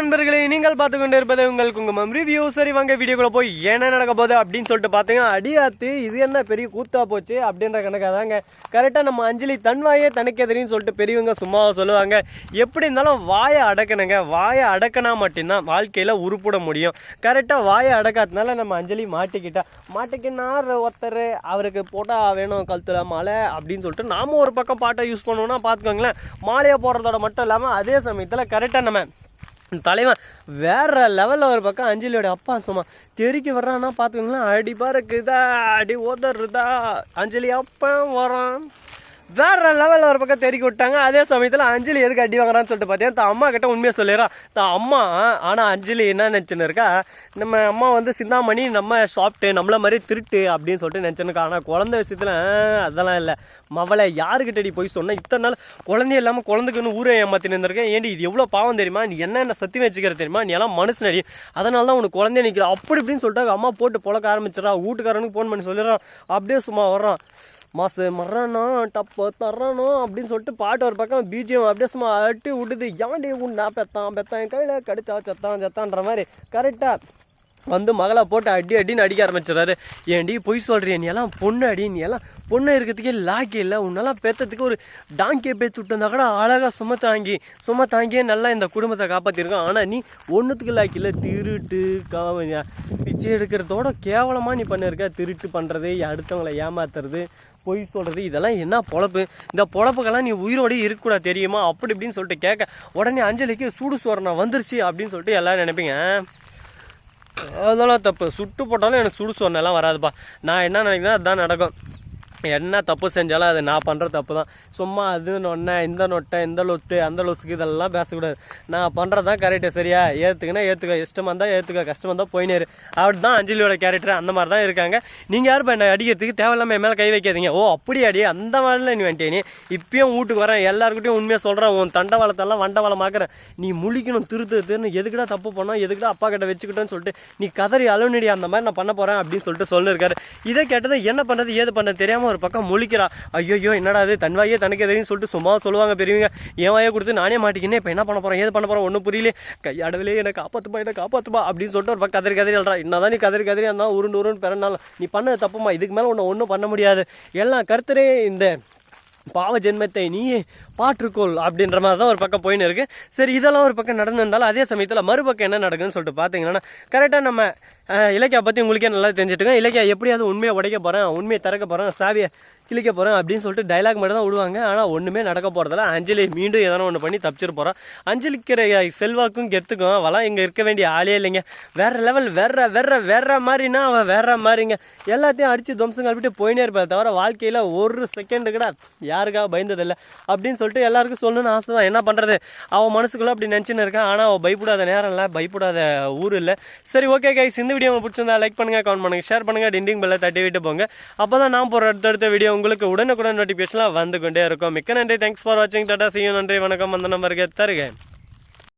நண்பர்களே நீங்கள் பார்த்து கொண்டு இருப்பது உங்கள் குங்குமம் ரிவ்யூ சரி வாங்க வீடியோக்குள்ள போய் என்ன நடக்க போகுது அப்படின்னு சொல்லிட்டு பார்த்தீங்கன்னா அடியாத்து இது என்ன பெரிய கூத்தா போச்சு அப்படின்ற கணக்காக தாங்க கரெக்டாக நம்ம அஞ்சலி தன்வாயே தனக்கெதிரின்னு சொல்லிட்டு பெரியவங்க சும்மாவை சொல்லுவாங்க. எப்படி இருந்தாலும் வாயை அடக்கணுங்க. வாயை அடக்கினா மட்டும்தான் வாழ்க்கையில் உருப்பிட முடியும். கரெக்டாக வாயை அடக்காதனால நம்ம அஞ்சலி மாட்டிக்கிட்டா. மாட்டிக்கினார் ஒருத்தர் அவருக்கு போட்டால் வேணும் கழுத்துல மாலை அப்படின்னு சொல்லிட்டு நாம ஒரு பக்கம் பாட்டை யூஸ் பண்ணுவோம்னா பார்த்துக்கோங்களேன் மாலையை போடுறதோட மட்டும் இல்லாமல் அதே சமயத்தில் கரெக்டாக நம்ம தலைவன் வேற லெவலில் ஒரு பக்கம் அஞ்சலியோட அப்பா சும்மா தெறிக்கி வர்றான்னா பார்த்துக்கோங்களேன் அடி இருக்குதா அடி ஓதறதா அஞ்சலி அப்பா வரான். வேற லெவலில் ஒரு பக்கம் தெறிக்கி விட்டாங்க அதே சமயத்தில் அஞ்சலி எதுக்கு அடி வாங்குறான்னு சொல்லிட்டு பார்த்தீங்கன்னா தான் அம்மா கிட்ட உண்மையை சொல்லிடுறான் தான் அம்மா ஆனால் அஞ்சலி என்ன நினச்சின்னு இருக்கா? நம்ம அம்மா வந்து சிந்தாமணி நம்ம சாப்பிட்டு நம்மள மாதிரி திருட்டு அப்படின்னு சொல்லிட்டு நினச்சிருக்கா ஆனால் குழந்த விஷயத்தில் அதெல்லாம் இல்லை. மவளை யாருக்கிட்டடி போய் சொன்னால் இத்தனை நாள் குழந்தை இல்லாமல் குழந்தைக்குன்னு ஊரே ஏமாத்தி நின்றுருக்கேன் ஏண்டி இது எவ்வளோ பாவம் தெரியுமா? நீ என்ன என்ன சத்தியம் வச்சுக்கிற தெரியுமா? நீ எல்லாம் மனுஷனடி அதனால தான் உனக்கு குழந்தைய நிற்கிற அப்படி இப்படின்னு சொல்லிட்டு அம்மா போட்டு பொழக்க ஆரம்பிச்சிடறா. வீட்டுக்காரனுக்கு ஃபோன் பண்ணி சொல்லிடுறான் அப்படியே சும்மா வர்றான். மாசு மர்றானோ டப்போ தரணும் அப்படின்னு சொல்லிட்டு பாட்டு ஒரு பக்கம் பிஜிஎம் அப்படியே சும்மா அட்டி விடுது ஏன்டி உண்டா பெத்தான் பெத்தான் கையில் கடிச்சா செத்தான் செத்தான்ற மாதிரி. கரெக்டாக வந்து மகளை போட்டு அடி அடின்னு அடிக்க ஆரம்பிச்சிடறாரு. ஏன்டி பொய் சொல்கிறேன் நீ எல்லாம் பொண்ணு அடி நீ எல்லாம் பொண்ணு இருக்கிறதுக்கே லாக்கி இல்லை. உன்னெல்லாம் பேத்ததுக்கு ஒரு டாங்கியை பேத்து விட்டு கூட அழகாக சும தாங்கி சும தாங்கியே நல்லா இந்த குடும்பத்தை காப்பாற்றிருக்கான் ஆனால் நீ ஒன்றுத்துக்கு லாக்கி இல்லை. திருட்டு கா- பிச்சை எடுக்கிறதோட கேவலமாக நீ பண்ணிருக்க. திருட்டு பண்ணுறது அடுத்தவங்களை ஏமாத்துறது பொய் சொல்கிறது இதெல்லாம் என்ன பொழப்பு? இந்த பொழப்புக்கெல்லாம் நீ உயிரோடு இருக்கக்கூடாது தெரியுமா? அப்படி இப்படின்னு சொல்லிட்டு கேட்க உடனே அஞ்சலிக்கு சூடு சோரணம் வந்துருச்சு அப்படின்னு சொல்லிட்டு எல்லோரும் நினைப்பீங்க. அதெல்லாம் தப்பு. சுட்டு போட்டாலும் எனக்கு சுடு சொன்னெல்லாம் வராதுப்பா. நான் என்ன நினைக்கிறேன் அதுதான் நடக்கும். என்ன தப்பு செஞ்சாலும் அது நான் பண்ணுற தப்பு தான் சும்மா அது நொன்ன இந்த நொட்டை இந்த லொட்டு அந்த லொசுக்கு இதெல்லாம் பேசக்கூடாது. நான் பண்ணுறது தான் கரெக்டு சரியா? ஏற்றுக்குன்னா ஏற்றுக்க இஷ்டமாக இருந்தால் ஏற்றுக்க கஷ்டமாக இருந்தால் போயினேரு அப்படி தான் அஞ்சலியோட கேரக்டர் அந்த மாதிரி தான் இருக்காங்க. நீங்கள் யாரும் இப்போ என்ன அடிக்கிறதுக்கு தேவையில்லாமல் என் மேலே கை வைக்காதீங்க. ஓ அப்படி அடி அந்த மாதிரிலாம் நீ வேண்டிய நீ. இப்பயும் வீட்டுக்கு வரேன். எல்லாருக்கிட்டையும் உண்மையாக சொல்கிறேன் உன் தண்டவாளத்தெல்லாம் வண்டவாளமாக்குறேன் நீ முழிக்கணும் திருத்து திருன்னு எதுக்குடா தப்பு பண்ணோம்? எதுக்குடா அப்பா கிட்ட வச்சுக்கிட்டோன்னு சொல்லிட்டு நீ கதறி அலுவலடி அந்த மாதிரி நான் பண்ண போகிறேன் அப்படின்னு சொல்லிட்டு சொல்லியிருக்காரு இதை கேட்டது என்ன பண்ணுறது ஏது பண்ண தெரியாமல் ஒரு பக்கம் முழிக்கிறா. ஐயோ என்னடா அது தன்வாயே தனக்கு எதையும் சொல்லிட்டு சும்மா சொல்லுவாங்க பெரியவங்க. என் கொடுத்து நானே மாட்டிக்கினே இப்போ என்ன பண்ண போகிறேன் ஏது பண்ண போகிறேன் ஒன்றும் புரியல கையாடவிலே என்னை காப்பாற்றுப்பா என்னை காப்பாற்றுப்பா அப்படின்னு சொல்லிட்டு ஒரு பக்கம் கதறி கதறி அல்றா என்னதான் நீ கதறி கதறி இருந்தால் உருண்டு உருண்டு பிறந்தாலும் நீ பண்ணது தப்புமா இதுக்கு மேலே ஒன்று ஒன்றும் பண்ண முடியாது. எல்லாம் கருத்தரே இந்த பாவ ஜென்மத்தை நீயே பாற்றுக்கொள் அப்படின்ற மாதிரி தான் ஒரு பக்கம் போயின்னு இருக்கு. சரி இதெல்லாம் ஒரு பக்கம் நடந்திருந்தாலும் அதே சமயத்தில் மறுபக்கம் என்ன நடக்குதுன்னு சொல்லிட்டு பார்த்தீங்கன்னா கரெக்டாக நம்ம இலக்கியா பற்றி உங்களுக்கே நல்லா தெரிஞ்சுட்டுங்க. இலக்கியா எப்படியாவது உண்மையை உடைக்க போகிறேன் உண்மையை திறக்க போகிறேன் சாவியை கிழிக்க போகிறேன் அப்படின்னு சொல்லிட்டு டைலாக் மட்டும் தான் விடுவாங்க. ஆனால் ஒன்றுமே நடக்க போகிறதில்ல அஞ்சலி மீண்டும் எதனா ஒன்று பண்ணி தப்பிச்சிட்டு போகிறான் அஞ்சலிக்கிற செல்வாக்கும் கெத்துக்கும். அவெல்லாம் இங்கே இருக்க வேண்டிய ஆளே இல்லைங்க. வேற லெவல் வேற வேற வேற மாதிரினா அவன் வேற மாதிரிங்க. எல்லாத்தையும் அடித்து துவம்சம் கழிப்பிட்டு போயினே இருப்பாள் தவிர வாழ்க்கையில் ஒரு செகண்டு கூட யாருக்காக பயந்ததில்லை. அப்படின்னு சொல்லிட்டு எல்லாருக்கும் சொல்லணும்னு ஆசை தான் என்ன பண்ணுறது அவன் மனசுக்குள்ளே அப்படி நினச்சின்னு இருக்கான் ஆனால் அவள் பயப்படாத நேரம் இல்லை பயப்படாத ஊர் இல்லை. சரி ஓகே கைஸ் இந்த வீடியோ உங்களுக்கு பிடிச்சிருந்தா லைக் பண்ணுங்கள் கமெண்ட் பண்ணுங்கள் ஷேர் பண்ணுங்கள் டிண்டிங் பெல்லை தட்டி விட்டு போங்க. அப்போ தான் நான் போகிற அடுத்தடுத்த வீடியோ உங்களுக்கு உடனுக்குடன் நோட்டிஃபிகேஷன்லாம் வந்து கொண்டே இருக்கும். மிக்க நன்றி. தேங்க்ஸ் ஃபார் வாட்சிங் டாட்டா செய்யும் நன்றி. வணக்கம். அந்த நம்பருக்கு தருகேன்